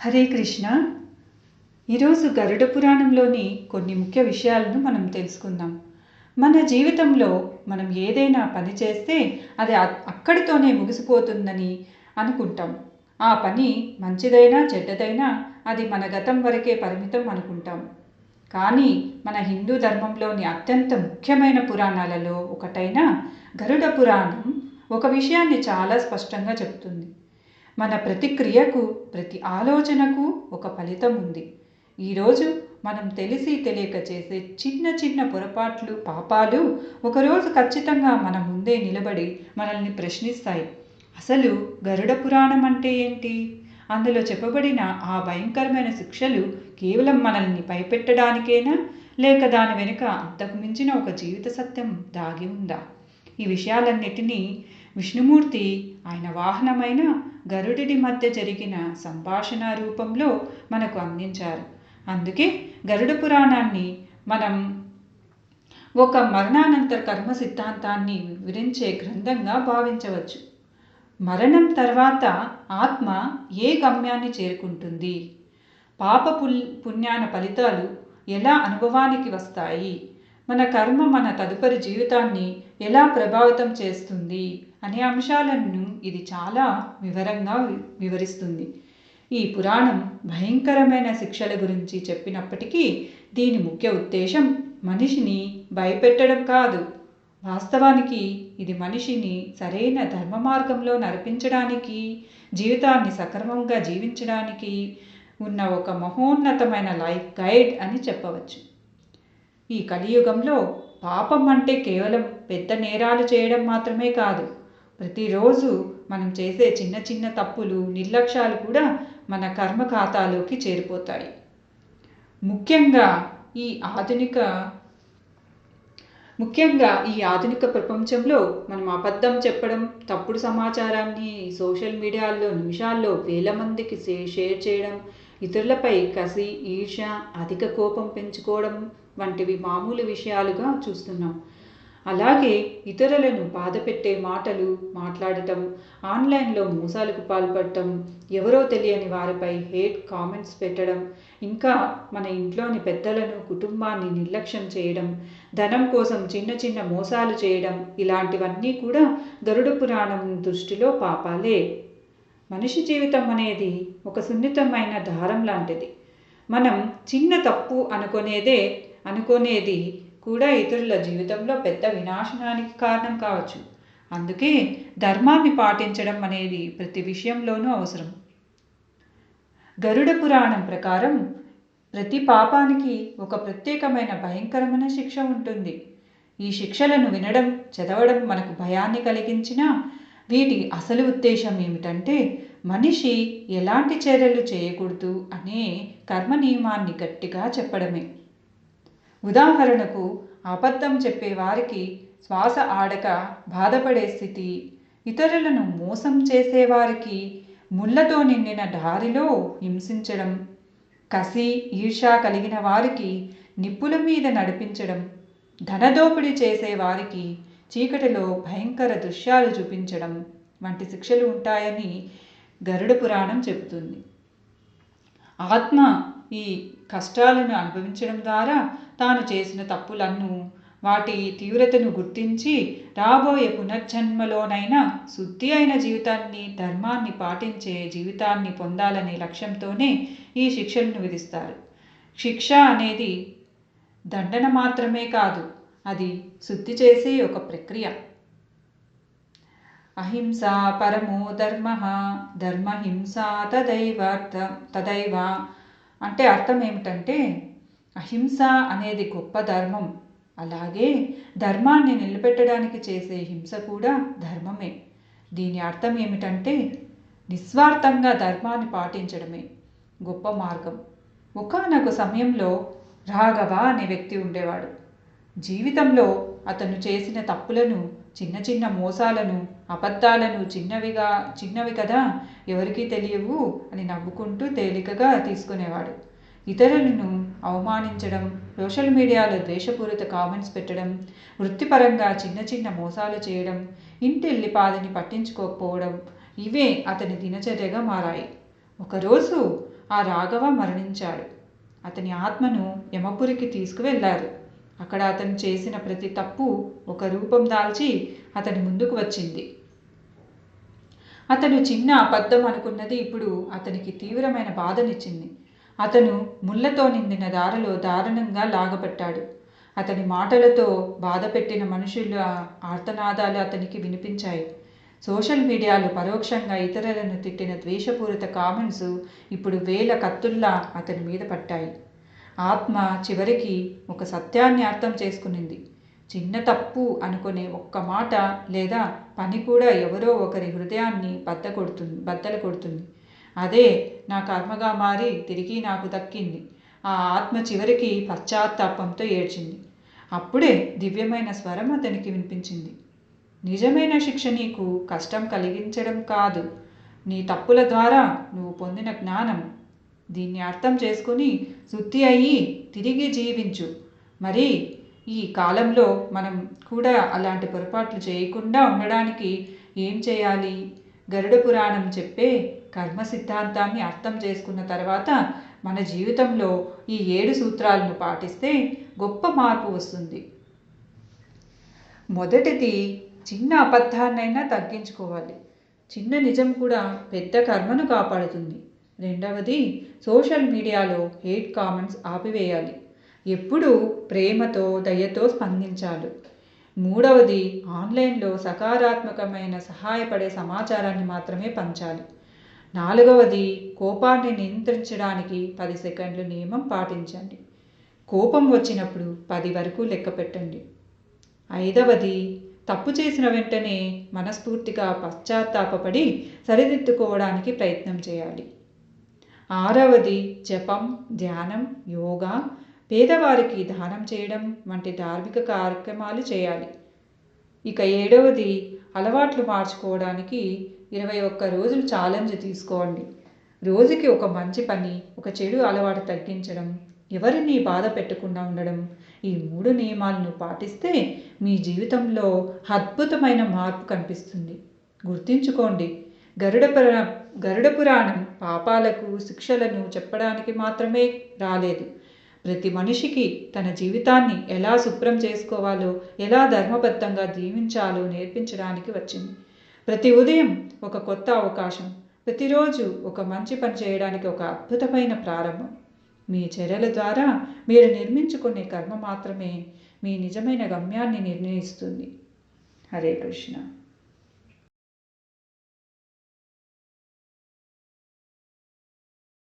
హరే కృష్ణ. ఈరోజు గరుడ పురాణంలోని కొన్ని ముఖ్య విషయాలను మనం తెలుసుకుందాం. మన జీవితంలో మనం ఏదైనా పని చేస్తే అది అక్కడితోనే ముగిసిపోతుందని అనుకుంటాం. ఆ పని మంచిదైనా చెడ్డదైనా అది మన గతం వరకే పరిమితం అనుకుంటాం. కానీ మన హిందూ ధర్మంలోని అత్యంత ముఖ్యమైన పురాణాలలో ఒకటైన గరుడ పురాణం ఒక విషయాన్ని చాలా స్పష్టంగా చెప్తుంది. మన ప్రతిక్రియకు ప్రతి ఆలోచనకు ఒక ఫలితం ఉంది. ఈరోజు మనం తెలిసి తెలియక చేసే చిన్న చిన్న పొరపాట్లు పాపాలు ఒకరోజు ఖచ్చితంగా మన ముందే నిలబడి మనల్ని ప్రశ్నిస్తాయి. అసలు గరుడ పురాణం అంటే ఏంటి? అందులో చెప్పబడిన ఆ భయంకరమైన శిక్షలు కేవలం మనల్ని భయపెట్టడానికేనా? లేక దాని వెనుక అంతకు మించిన ఒక జీవిత సత్యం దాగి ఉందా? ఈ విషయాలన్నిటినీ విష్ణుమూర్తి ఆయన వాహనమైన గరుడిని మధ్య జరిగిన సంభాషణ రూపంలో మనకు అందించారు. అందుకే గరుడ పురాణాన్ని మనం ఒక మరణానంతర కర్మ సిద్ధాంతాన్ని వివరించే గ్రంథంగా భావించవచ్చు. మరణం తర్వాత ఆత్మ ఏ గమ్యాన్ని చేరుకుంటుంది? పాప పుల్ పుణ్యాన ఫలితాలు ఎలా అనుభవానికి వస్తాయి? మన కర్మ మన తదుపరి జీవితాన్ని ఎలా ప్రభావితం చేస్తుంది? అనే అంశాలను ఇది చాలా వివరంగా వివరిస్తుంది. ఈ పురాణం భయంకరమైన శిక్షల గురించి చెప్పినప్పటికీ దీని ముఖ్య ఉద్దేశం మనిషిని భయపెట్టడం కాదు. వాస్తవానికి ఇది మనిషిని సరైన ధర్మ మార్గంలో నడిపించడానికి జీవితాన్ని సక్రమంగా జీవించడానికి ఉన్న ఒక మహోన్నతమైన లైఫ్ గైడ్ అని చెప్పవచ్చు. ఈ కలియుగంలో పాపం అంటే కేవలం పెద్ద నేరాలు చేయడం మాత్రమే కాదు. ప్రతిరోజు మనం చేసే చిన్న చిన్న తప్పులు నిర్లక్ష్యాలు కూడా మన కర్మ ఖాతాలోకి చేరిపోతాయి. ముఖ్యంగా ఈ ఆధునిక ముఖ్యంగా ఈ ఆధునిక ప్రపంచంలో మనం అబద్ధం చెప్పడం తప్పుడు సమాచారాన్ని సోషల్ మీడియాల్లో నిమిషాల్లో వేల మందికి షేర్ చేయడం ఇతరులపై కసి ఈర్ష అధిక కోపం పెంచుకోవడం వంటివి మామూలు విషయాలుగా చూస్తున్నాం. అలాగే ఇతరులను బాధపెట్టే మాటలు మాట్లాడటం ఆన్లైన్లో మోసాలకు పాల్పడటం ఎవరో తెలియని వారిపై హేట్ కామెంట్స్ పెట్టడం ఇంకా మన ఇంట్లోని పెద్దలను కుటుంబాన్ని నిర్లక్ష్యం చేయడం ధనం కోసం చిన్న చిన్న మోసాలు చేయడం ఇలాంటివన్నీ కూడా గరుడ పురాణం దృష్టిలో పాపాలే. మనిషి జీవితం అనేది ఒక సున్నితమైన దారం లాంటిది. మనం చిన్న తప్పు అనుకునేదే అనుకునేది కూడా ఇతరుల జీవితంలో పెద్ద వినాశనానికి కారణం కావచ్చు. అందుకే ధర్మాన్ని పాటించడం అనేది ప్రతి విషయంలోనూ అవసరం. గరుడ పురాణం ప్రకారం ప్రతి పాపానికి ఒక ప్రత్యేకమైన భయంకరమైన శిక్ష ఉంటుంది. ఈ శిక్షలను వినడం చదవడం మనకు భయాన్ని కలిగించినా వీటి అసలు ఉద్దేశం ఏమిటంటే మనిషి ఎలాంటి చర్యలు చేయకూడదు అనే కర్మ నియమాన్ని గట్టిగా చెప్పడమే. ఉదాహరణకు అబద్ధం చెప్పేవారికి శ్వాస ఆడక బాధపడే స్థితి ఇతరులను మోసం చేసేవారికి ముళ్ళతో నిండిన దారిలో హింసించడం కసి ఈర్ష కలిగిన వారికి నిప్పుల మీద నడిపించడం ధనదోపిడీ చేసేవారికి చీకటిలో భయంకర దృశ్యాలు చూపించడం వంటి శిక్షలు ఉంటాయని గరుడ పురాణం చెబుతుంది. ఆత్మ ఈ కష్టాలను అనుభవించడం ద్వారా తాను చేసిన తప్పులను వాటి తీవ్రతను గుర్తించి రాబోయే పునర్జన్మలోనైనా శుద్ధి అయిన జీవితాన్ని ధర్మాన్ని పాటించే జీవితాన్ని పొందాలనే లక్ష్యంతోనే ఈ శిక్షలను విధిస్తారు. శిక్ష అనేది దండన మాత్రమే కాదు అది శుద్ధి చేసే ఒక ప్రక్రియ. అహింస పరమో ధర్మ ధర్మహింస తదైవ తదైవ అంటే అర్థం ఏమిటంటే అహింస అనేది గొప్ప ధర్మం. అలాగే ధర్మాన్ని నిలబెట్టడానికి చేసే హింస కూడా ధర్మమే. దీని అర్థం ఏమిటంటే నిస్వార్థంగా ధర్మాన్ని పాటించడమే గొప్ప మార్గం. ఒకనొక సమయంలో రాఘవ అనే వ్యక్తి ఉండేవాడు. జీవితంలో అతను చేసిన తప్పులను చిన్న చిన్న మోసాలను అబద్ధాలను చిన్నవిగా చిన్నవి కదా? ఎవరికీ తెలియవు అని నవ్వుకుంటూ తేలికగా తీసుకునేవాడు. ఇతరులను అవమానించడం సోషల్ మీడియాలో ద్వేషపూరిత కామెంట్స్ పెట్టడం వృత్తిపరంగా చిన్న చిన్న మోసాలు చేయడం ఇంటిల్లిపాదిని పట్టించుకోకపోవడం ఇవే అతని దినచర్యగా మారాయి. ఒకరోజు ఆ రాఘవ మరణించాడు. అతని ఆత్మను యమపురికి తీసుకువెళ్ళారు. అక్కడ అతను చేసిన ప్రతి తప్పు ఒక రూపం దాల్చి అతని ముందుకు వచ్చింది. అతను చిన్న అబద్ధం అనుకున్నది ఇప్పుడు అతనికి తీవ్రమైన బాధనిచ్చింది. అతను ముళ్ళతో నిండిన దారిలో దారుణంగా లాగబట్టాడు అతని మాటలతో బాధ పెట్టిన మనుషుల ఆర్తనాదాలు అతనికి వినిపించాయి. సోషల్ మీడియాలో పరోక్షంగా ఇతరులను తిట్టిన ద్వేషపూరిత కామెంట్స్ ఇప్పుడు వేల కత్తుల్లా అతని మీద పట్టాయి. ఆత్మ చివరికి ఒక సత్యాన్ని అర్థం చేసుకునింది. చిన్న తప్పు అనుకునే ఒక్క మాట లేదా పని కూడా ఎవరో ఒకరి హృదయాన్ని బద్ద కొడుతుంది బద్దలు కొడుతుంది. అదే నా కర్మగా మారి తిరిగి నాకు దక్కింది. ఆ ఆత్మ చివరికి పశ్చాత్తాపంతో ఏడ్చింది. అప్పుడే దివ్యమైన స్వరం అతనికి వినిపించింది. నిజమైన శిక్ష నీకు కష్టం కలిగించడం కాదు. నీ తప్పుల ద్వారా నువ్వు పొందిన జ్ఞానం. దీన్ని అర్థం చేసుకుని శుద్ధి అయ్యి తిరిగి జీవించు. మరి ఈ కాలంలో మనం కూడా అలాంటి పొరపాట్లు చేయకుండా ఉండడానికి ఏం చేయాలి? గరుడ పురాణం చెప్పే కర్మ సిద్ధాంతాన్ని అర్థం చేసుకున్న తర్వాత మన జీవితంలో ఈ ఏడు సూత్రాలను పాటిస్తే గొప్ప మార్పు వస్తుంది. మొదటిది చిన్న అబద్ధాన్నైనా తగ్గించుకోవాలి. చిన్న నిజం కూడా పెద్ద కర్మను కాపాడుతుంది. రెండవది సోషల్ మీడియాలో హేట్ కామెంట్స్ ఆపివేయాలి. ఎప్పుడూ ప్రేమతో దయతో స్పందించాలి. మూడవది ఆన్లైన్లో సకారాత్మకమైన సహాయపడే సమాచారాన్ని మాత్రమే పంచాలి. నాలుగవది కోపాన్ని నియంత్రించడానికి పది సెకండ్లు నియమం పాటించండి. కోపం వచ్చినప్పుడు పది వరకు లెక్క పెట్టండి. ఐదవది తప్పు చేసిన వెంటనే మనస్ఫూర్తిగా పశ్చాత్తాపపడి సరిదిద్దుకోవడానికి ప్రయత్నం చేయాలి. ఆరవది జపం ధ్యానం యోగా పేదవారికి దానం చేయడం వంటి ధార్మిక కార్యక్రమాలు చేయాలి. ఇక ఏడవది అలవాట్లు మార్చుకోవడానికి ఇరవై ఒక్క రోజులు ఛాలెంజ్ తీసుకోండి. రోజుకి ఒక మంచి పని ఒక చెడు అలవాటు తగ్గించడం ఎవరిని బాధ పెట్టకుండా ఉండడం ఈ మూడు నియమాలను పాటిస్తే మీ జీవితంలో అద్భుతమైన మార్పు కనిపిస్తుంది. గుర్తుంచుకోండి గరుడ పురాణం గరుడ పురాణం పాపాలకు శిక్షలను చెప్పడానికి మాత్రమే రాలేదు. ప్రతి మనిషికి తన జీవితాన్ని ఎలా శుభ్రం చేసుకోవాలో ఎలా ధర్మబద్ధంగా జీవించాలో నేర్పించడానికి వచ్చింది. ప్రతి ఉదయం ఒక కొత్త అవకాశం ప్రతిరోజు ఒక మంచి పని చేయడానికి ఒక అద్భుతమైన ప్రారంభం. మీ చర్యల ద్వారా మీరు నిర్మించుకునే కర్మ మాత్రమే మీ నిజమైన గమ్యాన్ని నిర్ణయిస్తుంది. హరే కృష్ణ.